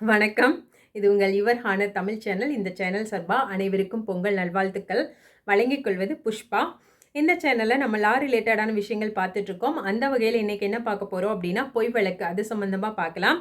வணக்கம். இது உங்கள் யுவர் ஹானர் தமிழ் சேனல். இந்த சேனல் சார்பா அனைவருக்கும் பொங்கல் நல்வாழ்த்துக்கள். வழங்கிக் கொள்வது புஷ்பா. இந்த சேனலில் நம்ம லா ரிலேட்டடான விஷயங்கள் பார்த்துட்ருக்கோம் அந்த வகையில் இன்றைக்கி என்ன பார்க்க போகிறோம் அப்படின்னா பொய் வழக்கு. அது சம்மந்தமாக பார்க்கலாம்.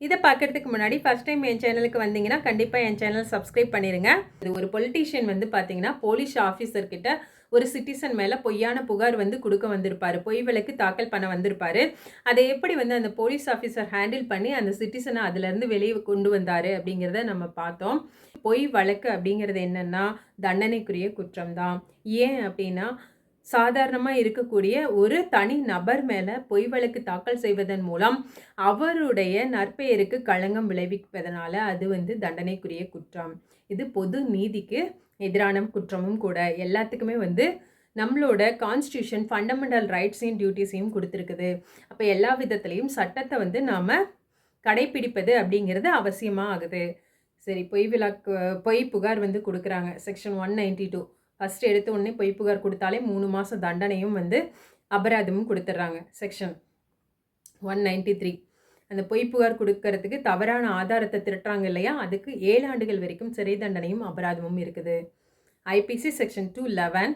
இதை பார்க்கறதுக்கு முன்னாடி ஃபஸ்ட் டைம் என் சேனலுக்கு வந்தீங்கன்னா கண்டிப்பாக என் சேனல் சப்ஸ்கிரைப் பண்ணிடுங்க இது ஒரு பொலிட்டீஷியன் வந்து பார்த்தீங்கன்னா போலீஸ் ஆஃபீஸர்கிட்ட ஒரு சிட்டிசன் மேலே பொய்யான புகார் வந்து கொடுக்க வந்திருப்பார். பொய் வழக்கு தாக்கல் பண்ண வந்திருப்பார். அதை எப்படி வந்து அந்த போலீஸ் ஆஃபீஸர் ஹேண்டில் பண்ணி அந்த சிட்டிசனை அதுலேருந்து வெளியே கொண்டு வந்தார் அப்படிங்கிறத நம்ம பார்த்தோம். பொய் வழக்கு அப்படிங்கிறது என்னென்னா தண்டனைக்குரிய குற்றம் தான் ஏன் அப்படின்னா சாதாரணமாக இருக்கக்கூடிய ஒரு தனி நபர் மேலே பொய் வழக்கு தாக்கல் செய்வதன் மூலம் அவருடைய நற்பெயருக்கு களங்கம் விளைவிப்பதனால அது வந்து தண்டனைக்குரிய குற்றம். இது பொது நீதிக்கு எதிரான குற்றமும் கூட எல்லாத்துக்குமே வந்து நம்மளோட கான்ஸ்டியூஷன் ஃபண்டமெண்டல் ரைட்ஸையும் டியூட்டிஸையும் கொடுத்துருக்குது. அப்போ எல்லா விதத்துலேயும் சட்டத்தை வந்து நாம் கடைப்பிடிப்பது அப்படிங்கிறது அவசியமாக ஆகுது. சரி பொய் விழாக்கு பொய் புகார் வந்து கொடுக்குறாங்க. Section one ninety two first எடுத்த உடனே பொய் புகார் கொடுத்தாலே மூணு மாதம் தண்டனையும் வந்து அபராதமும் கொடுத்துட்றாங்க. செக்ஷன் ஒன் நைன்டி த்ரீ அந்த பொய் புகார் கொடுக்கறதுக்கு தவறான ஆதாரத்தை திரட்டுறாங்க இல்லையா? அதுக்கு ஏழு ஆண்டுகள் வரைக்கும் சிறை தண்டனையும் அபராதமும் இருக்குது. ஐபிசி செக்ஷன் டூ லெவன்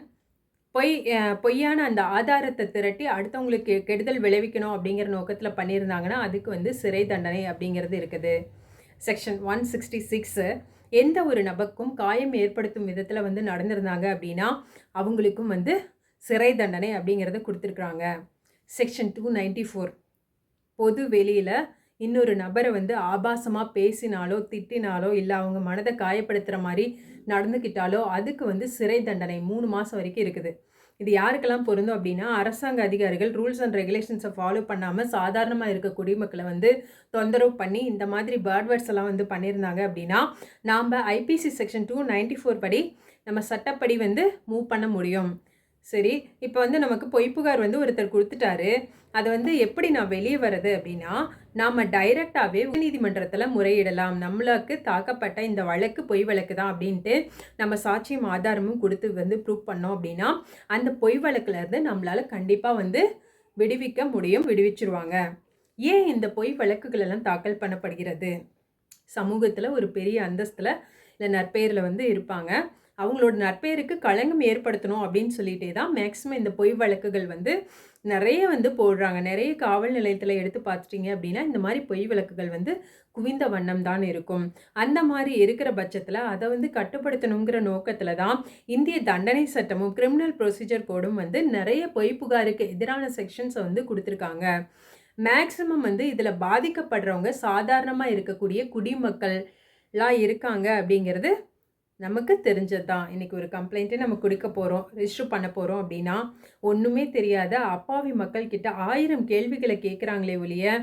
பொய் பொய்யான அந்த ஆதாரத்தை திரட்டி அடுத்தவங்களுக்கு கெடுதல் விளைவிக்கணும் அப்படிங்கிற நோக்கத்தில் பண்ணியிருந்தாங்கன்னா அதுக்கு வந்து சிறை தண்டனை அப்படிங்கிறது இருக்குது. செக்ஷன் ஒன் சிக்ஸ்டி சிக்ஸு எந்த ஒரு நபருக்கும் காயம் ஏற்படுத்தும் விதத்தில் வந்து நடந்திருந்தாங்க அப்படின்னா அவங்களுக்கும் வந்து சிறை தண்டனை அப்படிங்கிறத கொடுத்துருக்குறாங்க. செக்ஷன் டூ நைன்டி ஃபோர் பொது வெளியில் இன்னொரு நபரை வந்து ஆபாசமாக பேசினாலோ திட்டினாலோ இல்லை அவங்க மனதை காயப்படுத்துகிற மாதிரி நடந்துக்கிட்டாலோ அதுக்கு வந்து சிறை தண்டனை மூணு மாதம் வரைக்கும் இருக்குது. இது யாருக்கெல்லாம் பொருந்தும் அப்படின்னா அரசாங்க அதிகாரிகள் ரூல்ஸ் அண்ட் ரெகுலேஷன்ஸை ஃபாலோ பண்ணாமல் சாதாரணமாக இருக்க குடிமக்களை வந்து தொந்தரவு பண்ணி இந்த மாதிரி பேர்ட்வேர்ட்ஸ் எல்லாம் வந்து பண்ணியிருந்தாங்க அப்படின்னா நாம் IPC section two ninety four படி நம்ம சட்டப்படி வந்து மூவ் பண்ண முடியும். சரி இப்போ வந்து நமக்கு பொய் புகார் வந்து ஒருத்தர் கொடுத்துட்டாரு. அதை வந்து எப்படி நான் வெளியே வர்றது அப்படின்னா நாம் டைரெக்டாகவே உயர்நீதிமன்றத்தில் முறையிடலாம். நம்மளுக்கு தாக்கப்பட்ட இந்த வழக்கு பொய் வழக்கு தான் அப்படின்ட்டு நம்ம சாட்சியம் ஆதாரமும் கொடுத்து வந்து ப்ரூவ் பண்ணோம் அப்படின்னா அந்த பொய் வழக்குலேருந்து நம்மளால் கண்டிப்பாக வந்து விடுவிக்க முடியும் விடுவிச்சிருவாங்க. ஏன் இந்த பொய் வழக்குகளெல்லாம் தாக்கல் பண்ணப்படுகிறது? சமூகத்தில் ஒரு பெரிய அந்தஸ்தில் இல்லை நற்பெயரில் வந்து இருப்பாங்க. அவங்களோட நற்பெயருக்கு களங்கம் ஏற்படுத்தணும் அப்படின்னு சொல்லிட்டே தான் மேக்ஸிமம் இந்த பொய் வழக்குகள் வந்து நிறைய வந்து போடுறாங்க. நிறைய காவல் நிலையத்தில் எடுத்து பார்த்துட்டிங்க அப்படின்னா இந்த மாதிரி பொய் வழக்குகள் வந்து குவிந்த வண்ணம் தான் இருக்கும். அந்த மாதிரி இருக்கிற பட்சத்தில் அதை வந்து கட்டுப்படுத்தணுங்கிற நோக்கத்தில் தான் இந்திய தண்டனை சட்டமும் கிரிமினல் ப்ரொசீஜர் கோடும் வந்து நிறைய பொய் புகாருக்கு எதிரான செக்ஷன்ஸை வந்து கொடுத்துருக்காங்க. மேக்ஸிமம் வந்து இதில் பாதிக்கப்படுறவங்க சாதாரணமாக இருக்கக்கூடிய குடிமக்கள்லாம் இருக்காங்க அப்படிங்கிறது நமக்கு தெரிஞ்சது தான் இன்றைக்கி ஒரு கம்ப்ளைண்ட்டை நம்ம கொடுக்க போகிறோம் ரிஜிஸ்டர் பண்ண போகிறோம் அப்படின்னா ஒன்றுமே தெரியாத அப்பாவி மக்கள் கிட்ட ஆயிரம் கேள்விகளை கேட்குறாங்களே ஒழிய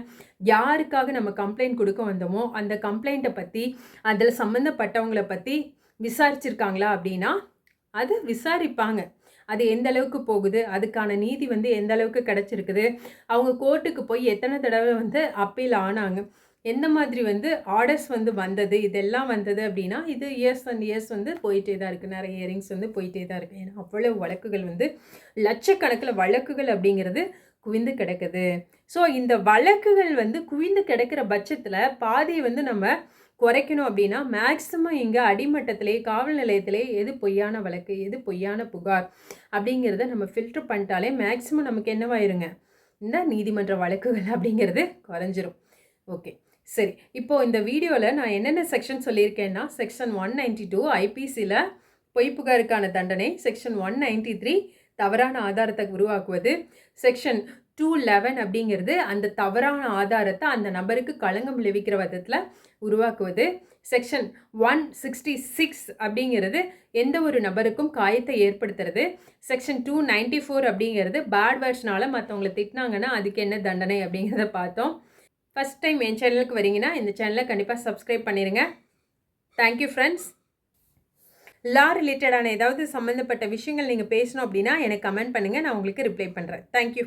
யாருக்காக நம்ம கம்ப்ளைண்ட் கொடுக்க வந்தோமோ அந்த கம்ப்ளைண்ட்டை பற்றி அதில் சம்மந்தப்பட்டவங்களை பற்றி விசாரிச்சிருக்காங்களா அப்படின்னா அது விசாரிப்பாங்க. அது எந்த அளவுக்கு போகுது அதுக்கான நீதி வந்து எந்த அளவுக்கு கிடச்சிருக்குது அவங்க கோர்ட்டுக்கு போய் எத்தனை தடவை வந்து அப்பீல் ஆனாங்க எந்த மாதிரி வந்து ஆர்டர்ஸ் வந்து வந்தது இதெல்லாம் வந்தது அப்படின்னா இது இயர்ஸ் அண்ட் இயர்ஸ் வந்து போயிட்டே தான் இருக்குது நிறைய இயரிங்ஸ் வந்து போயிட்டே தான் இருக்குது ஏன்னா அவ்வளோ வழக்குகள் வந்து லட்சக்கணக்கில் வழக்குகள் அப்படிங்கிறது குவிந்து கிடக்குது. ஸோ இந்த வழக்குகள் வந்து குவிந்து கிடக்கிற பட்சத்தில் பாதியை வந்து நம்ம குறைக்கணும் அப்படின்னா மேக்ஸிமம் இங்கே அடிமட்டத்திலே காவல் நிலையத்திலே எது பொய்யான வழக்கு எது பொய்யான புகார் அப்படிங்கிறத நம்ம ஃபில்டர் பண்ணிட்டாலே மேக்ஸிமம் நமக்கு என்னவாயிருங்க? இந்த நீதிமன்ற வழக்குகள் அப்படிங்கிறது குறைஞ்சிரும். ஓகே சரி இப்போது இந்த வீடியோவில் நான் என்னென்ன செக்ஷன் சொல்லியிருக்கேன்னா செக்ஷன் ஒன் நைன்டி டூ ஐபிசியில் பொய் புகாருக்கான தண்டனை செக்ஷன் ஒன் நைன்டி த்ரீ தவறான ஆதாரத்தை உருவாக்குவது செக்ஷன் டூ லெவன் அப்படிங்கிறது அந்த தவறான ஆதாரத்தை அந்த நபருக்கு களங்கம் விளைவிக்கிற விதத்தில் உருவாக்குவது செக்ஷன் ஒன் சிக்ஸ்டி சிக்ஸ் அப்படிங்கிறது எந்த ஒரு நபருக்கும் காயத்தை ஏற்படுத்துறது செக்ஷன் டூ நைன்டி ஃபோர் அப்படிங்கிறது பேட் வேர்ட்ஸ்னால மற்றவங்களை திட்டினாங்கன்னா அதுக்கு என்ன தண்டனை அப்படிங்கிறத பார்த்தோம். ஃபஸ்ட் டைம் என் சேனலுக்கு வரீங்கன்னா இந்த சேனலை கண்டிப்பாக சப்ஸ்கிரைப் பண்ணிடுங்க தேங்க்யூ ஃப்ரெண்ட்ஸ் லா ரிலேட்டடான ஏதாவது சம்மந்தப்பட்ட விஷயங்கள் நீங்கள் பேசணும் அப்படின்னா எனக்கு கமெண்ட் பண்ணுங்கள் நான் உங்களுக்கு ரிப்ளை பண்ணுறேன் தேங்க்யூ